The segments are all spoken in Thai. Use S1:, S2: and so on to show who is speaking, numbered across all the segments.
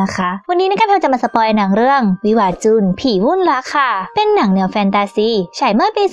S1: นะคะ วันนี้นะคะแพรจะมาสปอยหนังเรื่อง วิวาจุน ผีวุ่นรักค่ะ เป็นหนังแนวแฟนตาซีฉายเมื่อปี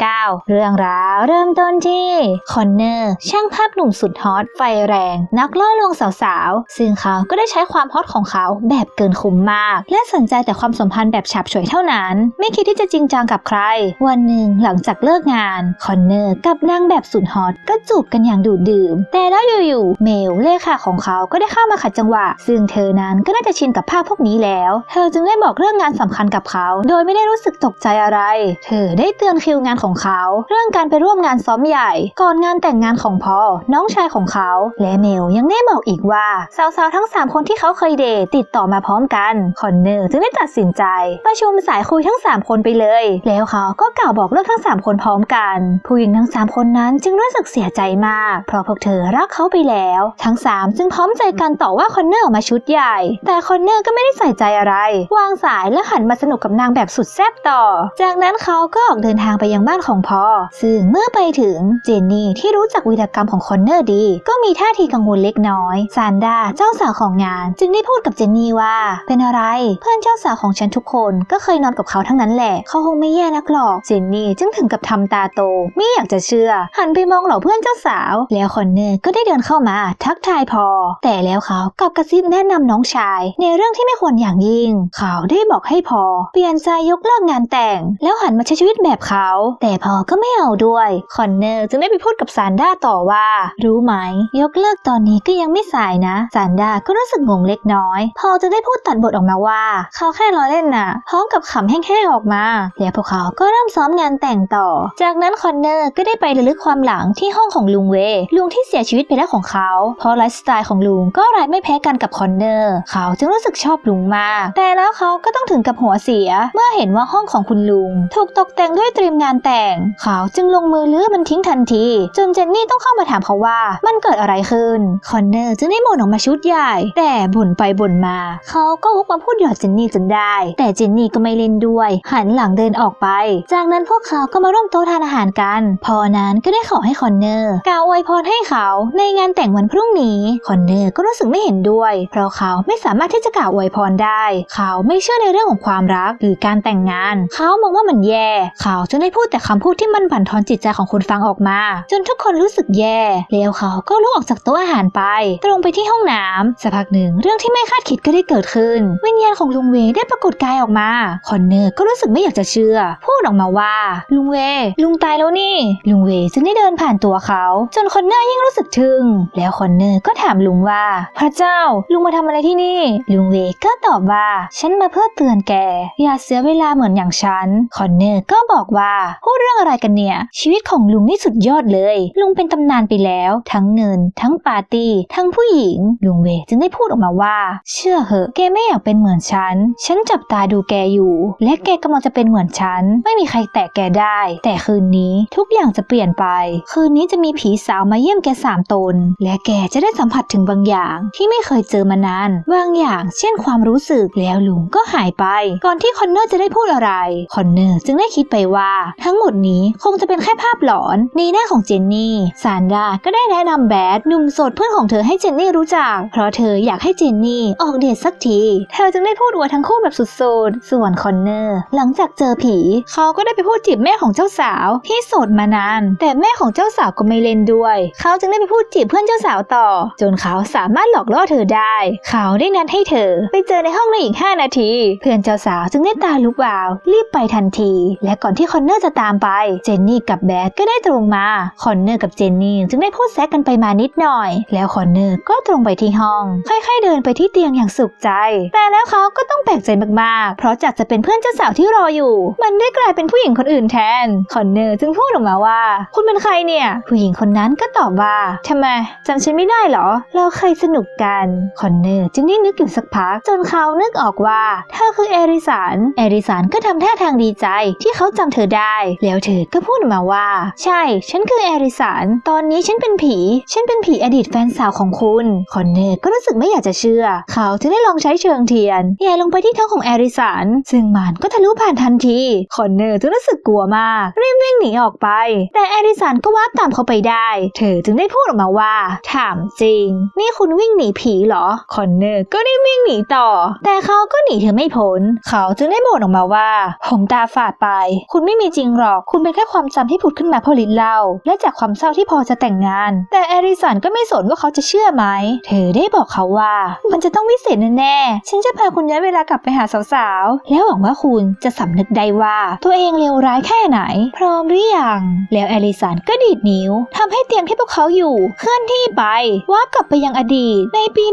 S1: 2009 เรื่องราวเริ่มต้นที่คอนเนอร์ช่างภาพหนุ่มสุดฮอตไฟแรง นักล่อลวงสาวๆ ซึ่งเขาก็ได้ใช้ความฮอตของเขาแบบเกินคุ้มมาก และสนใจแต่ความสัมพันธ์แบบฉับเฉวยเท่านั้น ไม่คิดที่จะจริงจังกับใคร วันหนึ่งหลังจากเลิกงานคอนเนอร์กับนางแบบสุดฮอตก็จูบกันอย่างดูดดื่ม แต่แล้วอยู่ๆเมลเลขาของเขาก็ได้เข้ามาขัดจังหวะ ซึ่งเธอนั้นก็น่าจะชินกับภาพพวกนี้แล้ว เธอจึงได้บอกเรื่องงานสำคัญกับเขา โดยไม่ได้รู้สึกตกใจอะไร เธอได้เตือนคิวงานของเขา เรื่องการไปร่วมงานซ้อมใหญ่ ก่อนงานแต่งงานของพ่อน้องชายของเขา และเมลยังได้บอกอีกว่าสาวๆทั้ง 3 คนที่เขาเคยเดทติดต่อมาพร้อมกันคอนเนอร์จึงได้ตัดสินใจ ประชุมสายคุยทั้ง 3 คนไปเลย แล้วเขาก็กล่าวบอกเลิกทั้ง 3 คนพร้อมกัน ผู้หญิงทั้ง 3 คนนั้นจึงรู้สึกเสียใจมาก เพราะพวกเธอรักเขาไปแล้ว ทั้ง 3 จึงพร้อมใจกันต่อว่าคอนเนอร์ออกมาชุดใหญ่แต่คอนเนอร์ก็ไม่ได้ใส่ใจอะไร วางสายและหันมาสนุกกับนางแบบสุดแซ่บต่อ จากนั้นเขาก็ออกเดินทางไปยังบ้านของพ่อซึ่งเมื่อไปถึงเจนนี่ที่รู้จักวีรกรรมของคอนเนอร์ดี ก็มีท่าทีกังวลเล็กน้อยซานดาเจ้าสาวของงาน จึงได้พูดกับเจนนี่ว่า เป็นอะไรเพื่อนเจ้าสาวของฉันทุกคนก็เคยนอนกับเขาทั้งนั้นแหละ เขาคงไม่แย่นักหรอกเจนนี่จึงถึงกับทำตาโต ไม่อยากจะเชื่อ หันไปมองเหล่าเพื่อนเจ้าสาว แล้วคอนเนอร์ก็ได้เดินเข้ามาทักทายพอ แต่แล้วเขากลับกระซิบแนะนำน้องชายในเรื่องที่ไม่ควรอย่างยิ่ง เขาได้บอกให้พอ เปลี่ยนใจยกเลิกงานแต่ง แล้วหันมาใช้ชีวิตแบบเขา แต่พอก็ไม่เอาด้วย คอนเนอร์จึงได้ไปพูดกับซานด้าต่อว่า รู้ไหม ยกเลิกตอนนี้ก็ยังไม่สายนะซานด้าก็รู้สึกงงเล็กน้อย พอจะได้พูดตัดบทออกมาว่า เขาแค่ล้อเล่นน่ะพร้อมกับขำแห้งๆออกมา แล้วพวกเขาก็เริ่มซ้อมงานแต่งต่อ จากนั้นคอนเนอร์ก็ได้ไประลึกความหลังที่ห้องของลุงเวลุงที่เสียชีวิตไปแล้วของเขา เพราะไลฟ์สไตล์ของลุงก็ร้ายไม่แพ้กันกับคอนเนอร์เขาจึงรู้สึกชอบลุงมาก แต่แล้วเขาก็ต้องถึงกับหัวเสีย เมื่อเห็นว่าห้องของคุณลุง ถูกตกแต่งด้วยเตรียมงานแต่ง เขาจึงลงมือลื้อมันทิ้งทันที จนเจนนี่ต้องเข้ามาถามเขาว่ามันเกิดอะไรขึ้น คอนเนอร์จึงได้บ่นออกมาชุดใหญ่ แต่บ่นไปบ่นมา เขาก็วกมาพูดหยอดเจนนี่จนได้ แต่เจนนี่ก็ไม่เล่นด้วย หันหลังเดินออกไป จากนั้นพวกเขาก็มาร่วมโต๊ะทานอาหารกัน พอนั้นก็ได้ขอให้คอนเนอร์กล่าวอวยพรให้เขาในงานแต่งวันพรุ่งนี้ คอนเนอร์ก็รู้สึกไม่เห็นด้วย เพราะเขาไม่สามารถที่จะกล่าวอวยพรได้ เขาไม่เชื่อในเรื่องของความรักหรือการแต่งงาน เขามองว่ามันแย่ เขาจึงได้พูดแต่คำพูดที่มันบั่นทอนจิตใจของคนฟังออกมา จนทุกคนรู้สึกแย่ แล้วเขาก็ลุกออกจากโต๊ะอาหารไป ตรงไปที่ห้องน้ำสักพักหนึ่งเรื่องที่ไม่คาดคิดก็ได้เกิดขึ้น วิญญาณของลุงเวได้ปรากฏกายออกมา คอนเนอร์ก็รู้สึกไม่อยากจะเชื่อ พูดออกมาว่า ลุงเว ลุงตายแล้วนี่ ลุงเวจึงได้เดินผ่านตัวเขา จนคอนเนอร์ยิ่งรู้สึกทึ่ง แล้วคอนเนอร์ก็ถามลุงว่า พระเจ้าลุงมาทำอะไรที่นี่ลุงเวก็ตอบว่า ฉันมาเพื่อเตือนแก อย่าเสียเวลาเหมือนอย่างฉัน คอนเนอร์ก็บอกว่าพูดเรื่องอะไรกันเนี่ย ชีวิตของลุงนี่สุดยอดเลย ลุงเป็นตำนานไปแล้ว ทั้งเงิน ทั้งปาร์ตี้ ทั้งผู้หญิง ลุงเวจึงได้พูดออกมาว่า เชื่อเหอะ แกไม่อยากเป็นเหมือนฉัน ฉันจับตาดูแกอยู่ และแกกำลังจะเป็นเหมือนฉัน ไม่มีใครแตะแกได้ แต่คืนนี้ทุกอย่างจะเปลี่ยนไป คืนนี้จะมีผีสาวมาเยี่ยมแกสามตน และแกจะได้สัมผัสถึงบางอย่างที่ไม่เคยเจอมานานบาางอย่าง เช่นความรู้สึกแล้วลุงก็หายไป ก่อนที่คอนเนอร์จะได้พูดอะไร คอนเนอร์จึงได้คิดไปว่า ทั้งหมดนี้คงจะเป็นแค่ภาพหลอนในหน้าของเจนนี่ซานดาก็ได้แนะนำแบดหนุ่มโสดเพื่อนของเธอให้เจนนี่รู้จัก เพราะเธออยากให้เจนนี่ออกเดทสักที เธอจึงได้พูดอวดทั้งคู่แบบสุดๆ ส่วนคอนเนอร์ หลังจากเจอผี เขาก็ได้ไปพูดจีบแม่ของเจ้าสาวที่โสดมานาน แต่แม่ของเจ้าสาวก็ไม่เล่นด้วย เขาจึงได้ไปพูดจีบเพื่อนเจ้าสาวต่อ จนเขาสามารถหลอกล่อเธอได้ เขาได้นัดให้เธอ ไปเจอในห้องในอีก 5 นาที เพื่อนเจ้าสาวจึงได้ตาลุกวาว รีบไปทันที และก่อนที่คอนเนอร์จะตามไป เจนนี่กับแบดก็ได้ตรงมา คอนเนอร์กับเจนนี่จึงได้พูดแซกกันไปมานิดหน่อย แล้วคอนเนอร์ก็ตรงไปที่ห้อง ค่อยๆเดินไปที่เตียงอย่างสุขใจ แต่แล้วเขาก็ต้องแปลกใจมากๆ เพราะจากจะเป็นเพื่อนเจ้าสาวที่รออยู่ มันได้กลายเป็นผู้หญิงคนอื่นแทน คอนเนอร์จึงพูดออกมาว่า คุณเป็นใครเนี่ย ผู้หญิงคนนั้นก็ตอบว่าทำไมจำฉันไม่ได้เหรอ เราเคยสนุกกัน คอนเนอร์จึงได้นี่นึกอยู่สักพัก จนเขานึกออกว่าเธอคือเอริสัน เอริสันก็ทำท่าทางดีใจที่เขาจำเธอได้ แล้วเธอก็พูดออกมาว่า ใช่ ฉันคือเอริสัน ตอนนี้ฉันเป็นผี ฉันเป็นผีอดีตแฟนสาวของคุณ คอนเนอร์ก็รู้สึกไม่อยากจะเชื่อ เขาจึงได้ลองใช้เชิงเทียนแย่ลงไปที่ท้องของเอริสัน ซึ่งมันก็ทะลุผ่านทันที คอนเนอร์จึงรู้สึกกลัวมาก รีบวิ่งหนีออกไป แต่เอริสันก็วาบตามเขาไปได้ เธอจึงได้พูดออกมาว่า ถามจริง นี่คุณวิ่งหนีผีเหรอ คอนเนอร์ก็ได้วิ่งหนีต่อ แต่เขาก็หนีเธอไม่พ้น เขาจึงได้บ่นออกมาว่า ผมตาฝาดไป คุณไม่มีจริงหรอก คุณเป็นแค่ความจำที่ผุดขึ้นมาเพราะลิ้นเล้าและจากความเศร้าที่พอจะแต่งงาน แต่เอริสันก็ไม่สนว่าเขาจะเชื่อไหม เธอได้บอกเขาว่า มันจะต้องวิเศษแน่ๆ ฉันจะพาคุณย้อนเวลากลับไปหาสาวๆ แล้วหวังว่าคุณจะสำนึกได้ว่า ตัวเองเลวร้ายแค่ไหน พร้อมหรือยัง แล้วเอลิสันก็ดีดนิ้วทำให้เตียงที่พวกเขาอยู่ เคลื่อนที่ไปว่ากลับไปยังอดีตในปี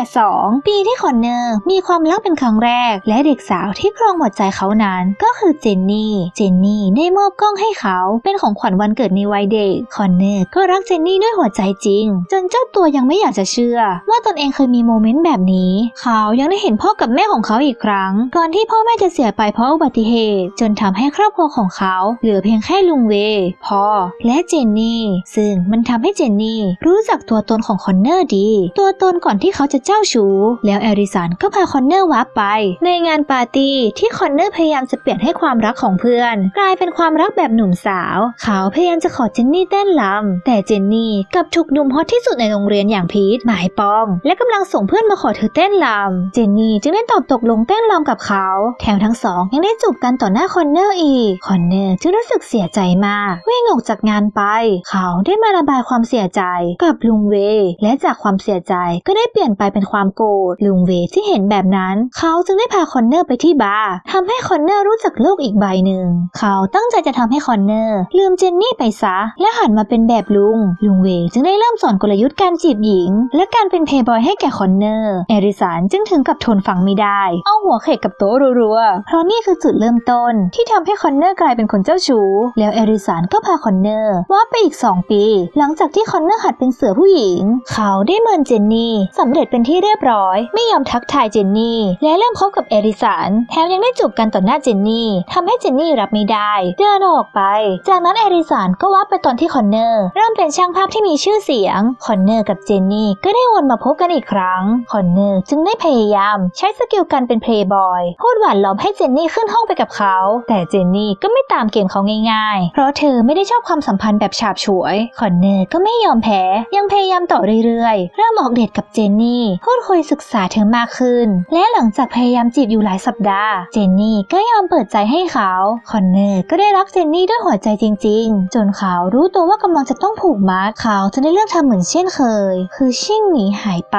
S1: 1982ปีที่คอนเนอร์มีความรักเป็นครั้งแรก และเด็กสาวที่ครองหัวใจเขานั้นก็คือเจนนี่ เจนนี่ได้มอบกล้องให้เขาเป็นของขวัญวันเกิดในวัยเด็ก คอนเนอร์ก็รักเจนนี่ด้วยหัวใจจริง จนเจ้าตัวยังไม่อยากจะเชื่อ ว่าตนเองเคยมีโมเมนต์แบบนี้ เขายังได้เห็นพ่อกับแม่ของเขาอีกครั้ง ก่อนที่พ่อแม่จะเสียไปเพราะอุบัติเหตุ จนทำให้ครอบครัวของเขาเหลือเพียงแค่ลุงเวย์พ่อ และเจนนี่ ซึ่งมันทำให้เจนนี่รู้จักตัวตนของคอนเนอร์ดี ตัวตนก่อนที่เขาจะเจ้าชู้แล้วแอริสันก็พาคอนเนอร์วับไป ในงานปาร์ตี้ที่คอนเนอร์พยายามจะเปลี่ยนให้ความรักของเพื่อน กลายเป็นความรักแบบหนุ่มสาว เขาพยายามจะขอเจนนี่เต้นรำแต่เจนนี่กับถูกหนุ่มฮอตที่สุดในโรงเรียนอย่างพีทหมายปอง และกำลังส่งเพื่อนมาขอเธอเต้นรำเจนนี่จึงได้ตอบตกลงเต้นรำกับเขา แถมทั้งสองยังได้จูบกันต่อหน้าคอนเนอร์อีกคอนเนอร์จึงรู้สึกเสียใจมากวิ่งออกจากงานไป เขาได้มาระบายความเสียใจกับลุงเว และจากความเสียใจก็ได้เปลี่ยนไปเป็นความโกรธลุงเวที่เห็นแบบนั้น เขาจึงได้พาคอนเนอร์ไปที่บาร์ทำให้คอนเนอร์รู้จักโลกอีกใบหนึ่ง เขาตั้งใจจะทำให้คอนเนอร์ลืมเจนนี่ไปซะ และหันมาเป็นแบบลุง ลุงเวจึงได้เริ่มสอนกลยุทธ์การจีบหญิง และการเป็นเพย์บอยให้แก่คอนเนอร์เอริสันจึงถึงกับทนฟังไม่ได้ เอาหัวเขกกับโต๊ะรัวๆ เพราะนี่คือจุดเริ่มต้นที่ทำให้คอนเนอร์กลายเป็นคนเจ้าชู้ แล้วเอริสันก็พาคอนเนอร์ว่าไปอีก 2 ปี หลังจากที่คอนเนอร์หัดเป็นเสือผู้หญิง เขาได้เมินเจนนี่สำเร็จเป็นที่เรียบร้อยไม่ยอมทักทายเจนนี่ และเริ่มคบกับเอริสันแถมยังได้จูบกันต่อหน้าเจนนี่ทำให้เจนนี่รับไม่ได้เดินออกไป จากนั้นเอริสันก็ว่าไปตอนที่คอนเนอร์เริ่มเป็นช่างภาพที่มีชื่อเสียงคอนเนอร์กับเจนนี่ก็ได้วนมาพบกันอีกครั้งคอนเนอร์จึงได้พยายาม ใช้สกิลการเป็นเพลย์บอยพูดหวานล้อมให้เจนนี่ขึ้นห้องไปกับเขา แต่เจนนี่ก็ไม่ตามเกมเขาง่ายๆ เพราะเธอไม่ได้ชอบความสัมพันธ์แบบฉาบฉวยคอนเนอร์ก็ไม่ยอมแพ้ ยังพยายามต่อเรื่อยๆเริ่มออกเดทกับเจนนี่พูดคุยศึกษาเธอมากขึ้น และหลังจากพยายามจีบอยู่หลายสัปดาห์ เจนนี่ก็ยอมเปิดใจให้เขา คอนเนอร์ก็ได้รักเจนนี่ด้วยหัวใจจริง ๆ จนเขารู้ตัวว่ากำลังจะต้องผูกมัดเขาจะได้เลือกทำเหมือนเช่นเคย คือชิ่งหนีหายไป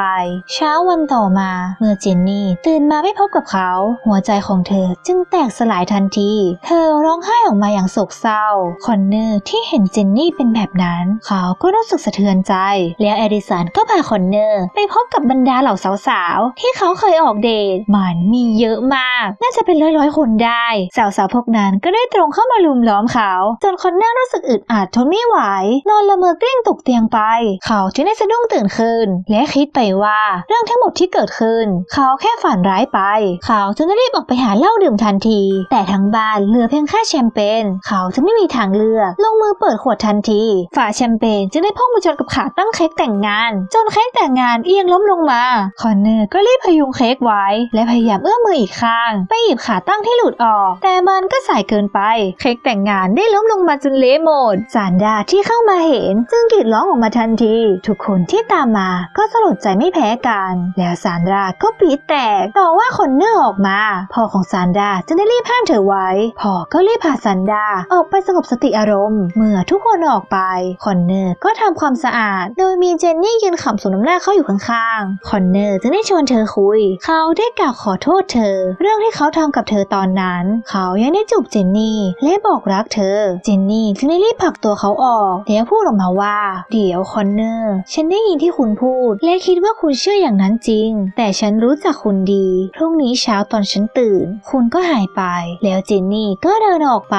S1: เช้าวันต่อมา เมื่อเจนนี่ตื่นมาไม่พบกับเขา หัวใจของเธอจึงแตกสลายทันที เธอร้องไห้ออกมาอย่างโศกเศร้า คอนเนอร์ที่เห็นเจนนี่เป็นแบบนั้น เขาก็รู้สึกสะเทือนใจ แล้วเอดิสันก็พาคอนเนอร์ไปพบกับบรรดาเหล่าสาวๆ ที่เขาเคยออกเดทมันมีเยอะมาก น่าจะเป็นร้อยๆ คนได้ สาวๆ พวกนั้นก็ได้ตรงเข้ามาลุมล้อมเขา จนคนเนอร์รู้สึกอึดอัดทนไม่ไหว นอนละเมอกลิ้งตกเตียงไป เขาจึงได้สะดุ้งตื่นขึ้น และคิดไปว่าเรื่องทั้งหมดที่เกิดขึ้น เขาแค่ฝันร้ายไป เขาจึงได้รีบออกไปหาเหล้าดื่มทันที แต่ทั้งบ้านเหลือเพียงแค่แชมเปญเขาจะไม่มีทางเลือกลงมือเปิดขวดทันที ฝาแชมเปญจึงได้พุ่งมาชนกับขาตั้งเค้กแต่งงาน จนเค้กแต่งงานเอียงล้มลงมาคอนเนอร์ก็รีบพยุงเค้กไว้ และพยายามเอื้อมมืออีกข้าง ไปหยิบขาตั้งที่หลุดออก แต่มันก็สายเกินไป เค้กแต่งงานได้ล้มลงมาจนเละหมดซานดาที่เข้ามาเห็น จึงกรีดร้องออกมาทันที ทุกคนที่ตามมาก็สลดใจไม่แพ้กัน แล้วซานดาก็ปีแตกต่อว่าคอนเนอร์ออกมาพ่อของซานดาจึงได้รีบห้ามเธอไว้พ่อก็รีบพาซานดาออกไปสงบสติอารมณ์ เมื่อทุกคนออกไปคอนเนอร์ก็ทำความสะอาด โดยมีเจนนี่ยืนขำสมน้ำหน้าเขาอยู่ข้างๆคอนเนอร์จึงได้ชวนเธอคุย เขาได้กล่าวขอโทษเธอ เรื่องที่เขาทำกับเธอตอนนั้น เขายังได้จูบเจนนี่และบอกรักเธอ เจนนี่จึงได้รีบผลักตัวเขาออกแล้วพูดออกมาว่า เดี๋ยวคอนเนอร์ฉันได้ยินที่คุณพูด และคิดว่าคุณเชื่ออย่างนั้นจริง แต่ฉันรู้จักคุณดีพรุ่งนี้เช้าตอนฉันตื่น คุณก็หายไป แล้วเจนนี่ก็เดินออกไป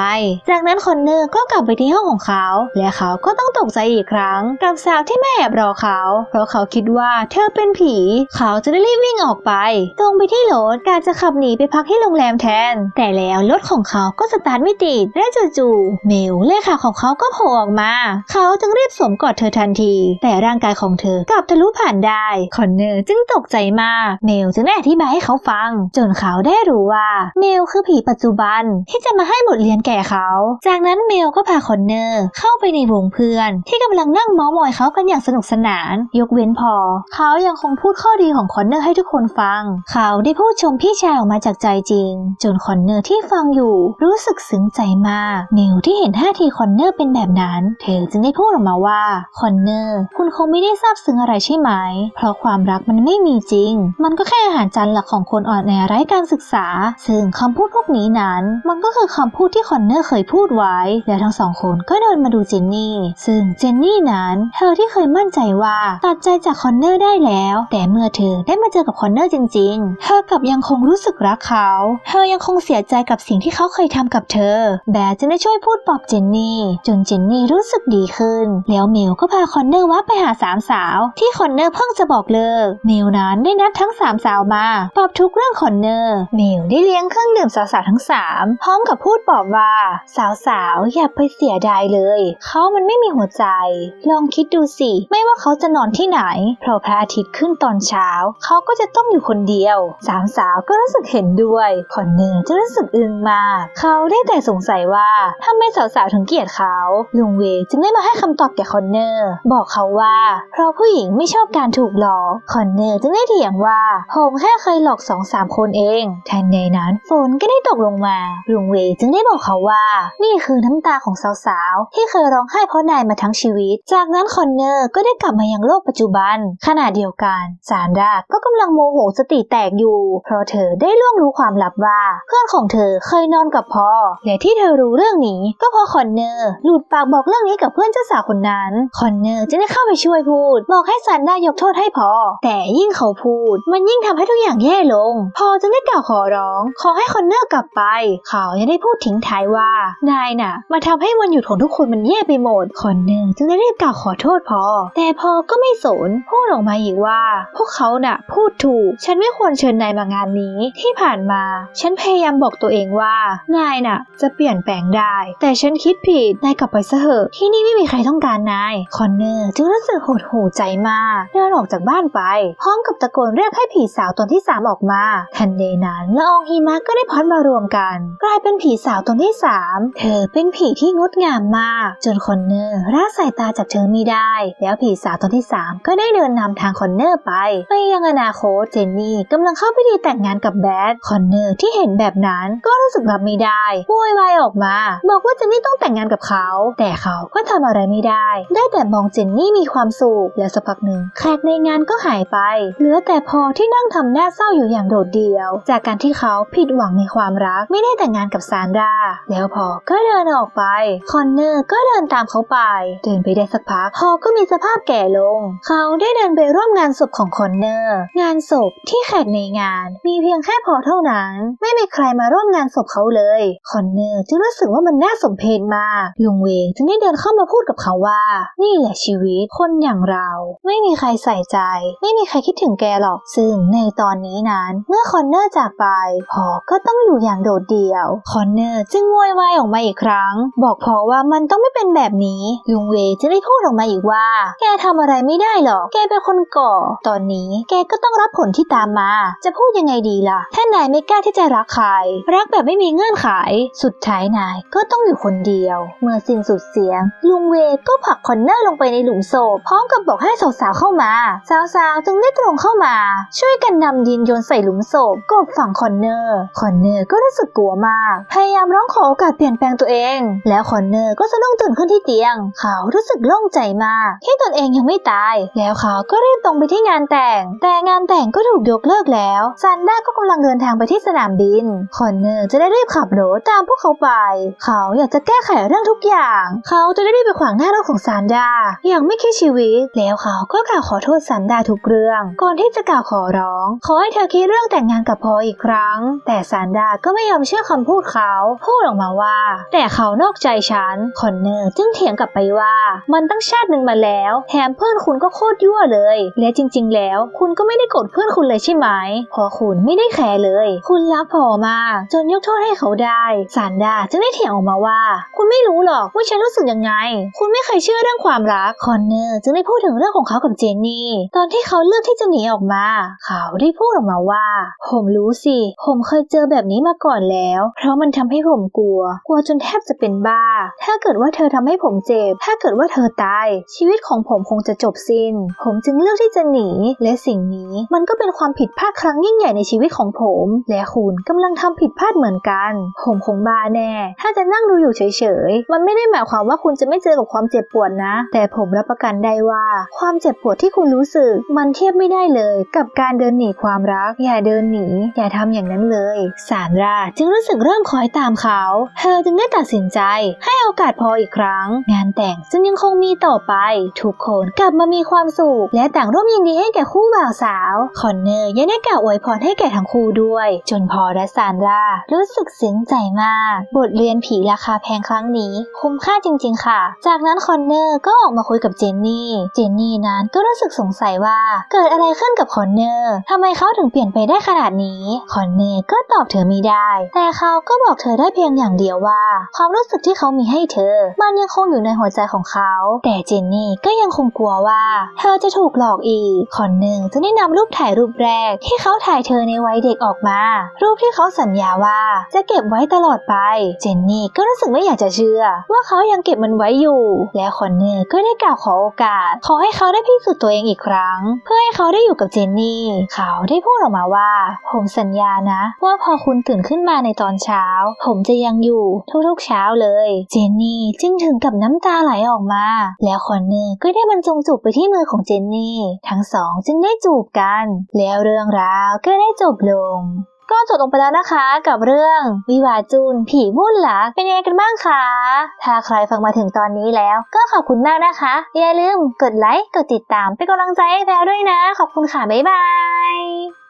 S1: จากนั้นคอนเนอร์ก็กลับไปที่ห้องของเขา และเขาก็ต้องตกใจอีกครั้ง กับสาวที่แม่แอบรอเขา เพราะเขาคิดว่าเธอเป็นผีเขาจะได้รีบวิ่งออกไป ตรงไปที่รถการจะขับหนีไปพักที่โรงแรมแทน แต่แล้วรถของเขาก็สตาร์ทไม่ติด และจู่ๆเมลเลขาของเขาก็โผล่ออกมา เขาจึงรีบสวมกอดเธอทันที แต่ร่างกายของเธอกลับทะลุผ่านได้คอนเนอร์จึงตกใจมากเมลจึงได้อธิบายให้เขาฟัง จนเขาได้รู้ว่าเมลคือผีปัจจุบันที่จะมาให้บทเรียนแก่เขา จากนั้นเมลก็พาคอนเนอร์เข้าไปในวงเพื่อน ที่กำลังนั่งเมาส์มอยเขากันอย่างสนุกสนาน ยกเว้นพอ เขายังคงพูดข้อดีของคอนเนอร์ให้ทุกคนฟัง เขาได้พูดชมพี่ชายออกมาจากใจจริง จนคอนเนอร์ที่ฟังอยู่รู้สึกซึ้งใจมากเมลที่เห็นท่าทีคอนเนอร์เป็นแบบนั้น เธอจึงได้พูดออกมาว่าคอนเนอร์คุณคงไม่ได้ซาบซึ้งอะไรใช่ไหม เพราะความรักมันไม่มีจริง มันก็แค่อาหารจานหลักของคนอ่อนแอไร้การศึกษา ซึ่งคำพูดพวกนี้นั้น มันก็คือคำพูดที่คอนเนอร์เคยพูดไว้ แล้วทั้งสองคนก็เดินมาดูเจนนี่ ซึ่งเจนนี่นั้น เธอที่เคยมั่นใจว่าตัดใจจากคอนเนอร์ได้แล้ว แต่เมื่อเธอได้มาเจอกับคอนเนอร์จริง ๆ เธอกลับยังคงรู้สึกรักเขา เธอยังคงเสียใจกับสิ่งที่เขาเคยทำกับเธอ แบร์จึงได้ช่วยพูดปลอบเจนนี่จนเจนนี่รู้สึกดีขึ้น แล้วเมลก็พาคอนเนอร์ว่าไปหาสามสาว ที่คอนเนอร์เพิ่งจะบอกเลิก เมลนั้นได้นัดทั้งสามสาวมาปลอบทุกเรื่องคอนเนอร์ เมลได้เลี้ยงเครื่องดื่มสาวๆทั้งสามพร้อมกับพูดปลอบว่า สาวๆอย่าไปเสียดายเลย เขามันไม่มีหัวใจ ลองคิดดูสิ ไม่ว่าเขาจะนอนที่ไหนเพราะพระอาทิตย์ขึ้นตอนเช้าเขาก็จะต้องอยู่คนเดียวสามสาวก็รู้สึกเห็นด้วยคอนเนอร์จะรู้สึกอึ้งมากเขาได้แต่สงสัยว่าทำไมสาวๆถึงเกลียดเขาลุงเวจึงได้มาให้คำตอบแก่คอนเนอร์ บอกเขาว่า เพราะผู้หญิงไม่ชอบการถูกหลอกคอนเนอร์จึงได้เถียงว่าผมแค่เคยหลอกสองสามคนเองทันใดนั้นฝนก็ได้ตกลงมาลุงเวจึงได้บอกเขาว่า นี่คือน้ำตาของสาวๆที่เคยร้องไห้เพราะนายมาทั้งชีวิต จากนั้นคอนเนอร์ก็ได้กลับมายังโลกปัจจุบันขณะเดียวกันซานดาก็กำลังโมโหสติแตกอยู่ เพราะเธอได้ล่วงรู้ความลับว่าเพื่อนของเธอเคยนอนกับพ่อ และที่เธอรู้เรื่องนี้ก็เพราะคอนเนอร์หลุดปากบอกเรื่องนี้กับเพื่อนเจ้าสาวคนนั้น คอนเนอร์จึงได้เข้าไปช่วยพูด บอกให้ซานดายกโทษให้พอ แต่ยิ่งเขาพูด มันยิ่งทำให้ทุกอย่างแย่ลง พอจึงได้กล่าวขอร้อง ขอให้คอนเนอร์กลับไป เขายังได้พูดทิ้งท้ายว่านายน่ะ มาทำให้วันหยุดของทุกคนมันแย่ไปหมด คอนเนอร์จึงได้รีบกล่าวขอโทษพอ แต่พอก็ไม่สนพูดออกมาอีกว่า พวกเขาน่ะพูดถูก ฉันไม่ควรเชิญนายมางานนี้ ที่ผ่านมา ฉันพยายามบอกตัวเองว่า นายน่ะ จะเปลี่ยนแปลงได้ แต่ฉันคิดผิด นายกลับไปซะเถอะ ที่นี่ไม่มีใครต้องการนาย คอนเนอร์จึงรู้สึกหดหู่ใจมาก เดินออกจากบ้านไป พร้อมกับตะโกนเรียกให้ผีสาวตนที่สามออกมา ทันใดนั้นละอองหิมะก็ได้พัดมารวมกัน กลายเป็นผีสาวตนที่สามเธอเป็นผีที่งดงามมาก จนคอนเนอร์ละสายตาจากเธอไม่ได้ แล้วผีสาวตนที่สามก็ได้เดินนำทางคอนเนอร์ไปไปยังอนาคตเจนนี่กำลังเข้าพิธีแต่งงานกับแบดคอนเนอร์ที่เห็นแบบนั้นก็รู้สึกรับไม่ได้โวยวายออกมา บอกว่าเจนนี่ต้องแต่งงานกับเขา แต่เขาก็ทำอะไรไม่ได้ ได้แต่มองเจนนี่มีความสุขแล้วสักพักหนึ่งแขกในงานก็หายไป เหลือแต่พอที่นั่งทำหน้าเศร้าอยู่อย่างโดดเดี่ยว จากการที่เขาผิดหวังในความรักไม่ได้แต่งงานกับซานดราแล้วพอก็เดินออกไปคอนเนอร์ก็เดินตามเขาไป เดินไปได้สักพักพอก็มีสภาพแก่ลง เขาได้เดินไปร่วมงานศพของคอนเนอร์ งานศพที่แขกในงานมีเพียงแค่พอเท่านั้น ไม่มีใครมาร่วมงานศพเขาเลย คอนเนอร์จึงรู้สึกว่ามันน่าสมเพชมากลุงเวงจึงได้เดินเข้ามาพูดกับเขาว่า นี่แหละชีวิตคนอย่างเรา ไม่มีใครใส่ใจ ไม่มีใครคิดถึงแกหรอก ซึ่งในตอนนี้นั้นเมื่อคอนเนอร์จากไปพอก็ต้องอยู่อย่างโดดเดี่ยว คอนเนอร์จึงโวยวายออกมาอีกครั้ง บอกพอว่ามันต้องไม่เป็นแบบนี้ลุงเวจึงได้พูดออกมาอีกว่า แกทำอะไรไม่ได้หรอก แกเป็นคนก่อ ตอนนี้แกก็ต้องรับผลที่ตามมา จะพูดยังไงดีล่ะ ถ้านายไม่กล้าที่จะรักใคร รักแบบไม่มีเงื่อนไข สุดท้ายนายก็ต้องอยู่คนเดียว เมื่อสิ้นสุดเสียง ลุงเวก็ผลักคอนเนอร์ลงไปในหลุมศพพร้อมกับบอกให้สาวๆเข้ามา สาวๆจึงได้ตรงเข้ามา ช่วยกันนำดินโยนใส่หลุมศพกบฝั่งคอนเนอร์คอนเนอร์ก็รู้สึกกลัวมาก พยายามร้องขอโอกาสเปลี่ยนแปลงตัวเอง แล้วคอนเนอร์ก็สะดุ้งตื่นขึ้นที่เตียง เขารู้สึกโล่งใจมากที่ตนเองยังไม่ตาย แล้วเขาก็รีบตรงไปที่งานแต่งแต่งงานแต่งก็ถูกยกเลิกแล้ว ซันด้าก็กำลังเดินทางไปที่สนามบิน คอนเนอร์จะได้รีบขับรถตามพวกเขาไป เขาอยากจะแก้ไขเรื่องทุกอย่าง เขาจะได้รีบไปขวางหน้ารถของซันด้าอย่างไม่คิดชีวิต แล้วเขาก็กล่าวขอโทษซันด้าทุกเรื่อง ก่อนที่จะกล่าวขอร้อง ขอให้เธอคิดเรื่องแต่งงานกับพออีกครั้ง แต่ซันด้าก็ไม่ยอมเชื่อคำพูดเขา พูดออกมาว่า แต่เขานอกใจฉัน คอนเนอร์จึงเถียงกลับไปว่า มันตั้งชาติหนึ่งมาแล้ว แถมเพื่อนคุณก็โคตรยั่วเลย และจริง ๆ แล้วคุณก็ไม่ได้โกรธเพื่อนคุณเลยใช่ไหมเพอคุณไม่ได้แคร์เลย คุณรักพอมาก จนยกโทษให้เขาได้ซานดาจึงได้เถียงออกมาว่า คุณไม่รู้หรอกว่าฉันรู้สึกยังไง คุณไม่เคยเชื่อเรื่องความรักคอนเนอร์จึงได้พูดถึงเรื่องของเขากับเจนนี่ ตอนที่เขาเลือกที่จะหนีออกมา เขาได้พูดออกมาว่า ผมรู้สิ ผมเคยเจอแบบนี้มาก่อนแล้ว เพราะมันทำให้ผมกลัว กลัวจนแทบจะเป็นบ้า ถ้าเกิดว่าเธอทำให้ผมเจ็บ ถ้าเกิดว่าเธอตาย ชีวิตของผมคงจะจบสิ้น ผมจึงเลือกที่จะหนี และสิ่งนี้ มันก็เป็นความผิดพลาดครั้งยิ่งใหญ่ในชีวิตของผม และคุณกำลังทำผิดพลาดเหมือนกัน ผมคงบ้าแน่ ถ้าจะนั่งดูอยู่เฉยๆ มันไม่ได้หมายความว่าคุณจะไม่เจอกับความเจ็บปวดนะ แต่ผมรับประกันได้ว่า ความเจ็บปวดที่คุณรู้สึก มันเทียบไม่ได้เลย กับการเดินหนีความรัก อย่าเดินหนี อย่าทำอย่างนั้นเลย สารราจึงรู้สึกเริ่มคอยตามเขา เธอจึงได้ตัดสินใจ ให้โอกาสพออีกครั้ง งานแต่งจึงยังคงมีต่อไป ทุกคนกลับมามีความสุขและต่างร่วมยินดีให้แก่คูู่่บ่าวสาว คอนเนอร์ยังได้กล่าวอวยพรให้แก่ทั้งคู่ด้วย จนพอและซานรารู้สึกซึ้งใจมาก บทเรียนผีราคาแพงครั้งนี้ คุ้มค่าจริง ๆ ค่ะ จากนั้นคอนเนอร์ก็ออกมาคุยกับเจนนี่ เจนนี่นั้นก็รู้สึกสงสัยว่าเกิดอะไรขึ้นกับคอนเนอร์ทำไมเขาถึงเปลี่ยนไปได้ขนาดนี้ คอนเนอร์ก็ตอบเธอไม่ได้ แต่เขาก็บอกเธอได้เพียงอย่างเดียวว่า ความรู้สึกที่เขามีให้เธอ มันยังคงอยู่ในหัวใจของเขา แต่เจนนี่ก็ยังคงกลัวว่า เธอจะถูกหลอกอีก คอนเนอร์จะได้นำรูปถ่ายรูปแรก ที่เขาถ่ายเธอในวัยเด็กออกมา รูปที่เขาสัญญาว่าจะเก็บไว้ตลอดไป เจนนี่ก็รู้สึกไม่อยากจะเชื่อ ว่าเขายังเก็บมันไว้อยู่ และคอนเนอร์ก็ได้กล่าวขอโอกาส ขอให้เขาได้พิสูจน์ตัวเองอีกครั้ง เพื่อให้เขาได้อยู่กับเจนนี่ เขาได้พูดออกมาว่า ผมสัญญานะ ว่าพอคุณตื่นขึ้นมาในตอนเช้า ผมจะยังอยู่ทุกๆเช้าเลย เจนนี่จึงถึงกับน้ำตาไหลออกมา แล้วคอนเนอร์ก็ได้บรรจงจูบไปที่มือของเจนนี่ ทั้งสองจึงได้จูบกัน แล้วเรื่องราวก็ได้จบลงก็จบลงไปแล้วนะคะกับเรื่องวิวาจูนผีวุ่นหลักเป็นยังไงกันบ้างคะ ถ้าใครฟังมาถึงตอนนี้แล้ว ก็ขอบคุณมากนะคะ อย่าลืมกดไลค์ กดติดตามเป็นกำลังใจให้แพรด้วยนะ ขอบคุณค่ะ บ๊ายบาย